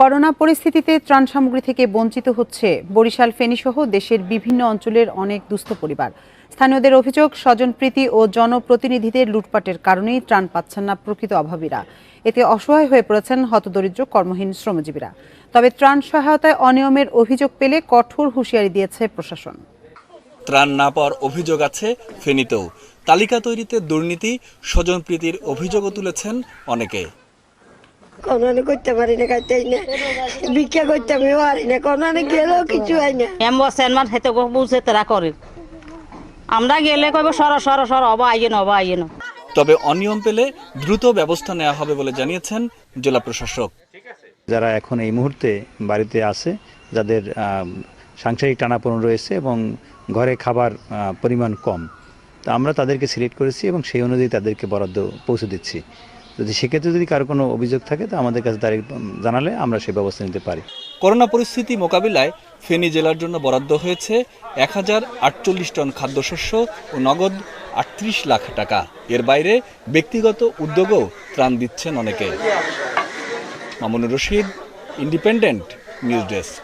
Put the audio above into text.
Corona পরিস্থিতিতে ত্রাণ সামগ্রী থেকে বঞ্চিত হচ্ছে বরিশাল, ফেনীসহ দেশের বিভিন্ন অঞ্চলের অনেক দুস্থ পরিবার। স্থানীয়দের অভিযোগ স্বজনপ্রীতি ও জনপ্রতিনিধিদের লুটপাটের কারণেই ত্রাণ পাচ্ছেন না প্রকৃত অভাবীরা। এতে অসহায় হয়ে পড়েছেন হতদরিদ্র কর্মহীন শ্রমজীবীরা। তবে ত্রাণ সহায়তায় অনিয়মের অভিযোগ পেলে কঠোর হুঁশিয়ারি দিয়েছে প্রশাসন। ত্রাণ না পাওয়ার অভিযোগ আছে ফেনীতেও। তালিকা তৈরিতে দুর্নীতি স্বজনপ্রীতির অভিযোগও তুলেছেন অনেকে। কোনো করতে পারি না খাইতেই না। ভিক্ষা করতে আমি পারি না কোনো গেলেও কিছু হয় না। এম্বর সেনমান হেতে বুঝে তারা করে। আমরা গেলে কইব সর সর সর অবা আইয়েন অবা আইয়েন তবে অনিয়ম পেলে দ্রুত ব্যবস্থা নেওয়া হবে বলে জানিয়েছেন জেলা প্রশাসক। যারা এখন এই মুহূর্তে বাড়িতে আছে যাদের সাংসারিক টানাপোড়েন রয়েছে এবং ঘরে খাবার পরিমাণ কম তা আমরা তাদেরকে সিলেক্ট করেছি এবং সেই অনুযায়ী তাদেরকে বরাদ্দ পৌঁছে দিচ্ছি। যদি সেক্ষেত্রে যদি কারও কোনো অভিযোগ থাকে, তা আমাদের কাছে তারিখ জানালে আমরা সেই ব্যবস্থা নিতে পারি। করোনা পরিস্থিতি মোকাবিলায় ফেনী জেলার জন্য বরাদ্দ হয়েছে এক হাজার আটচল্লিশ টন খাদ্যশস্য ও নগদ আটত্রিশ লাখ টাকা। এর বাইরে ব্যক্তিগত উদ্যোগও ত্রাণ দিচ্ছেন অনেকে। Mamunur Rashid independent news desk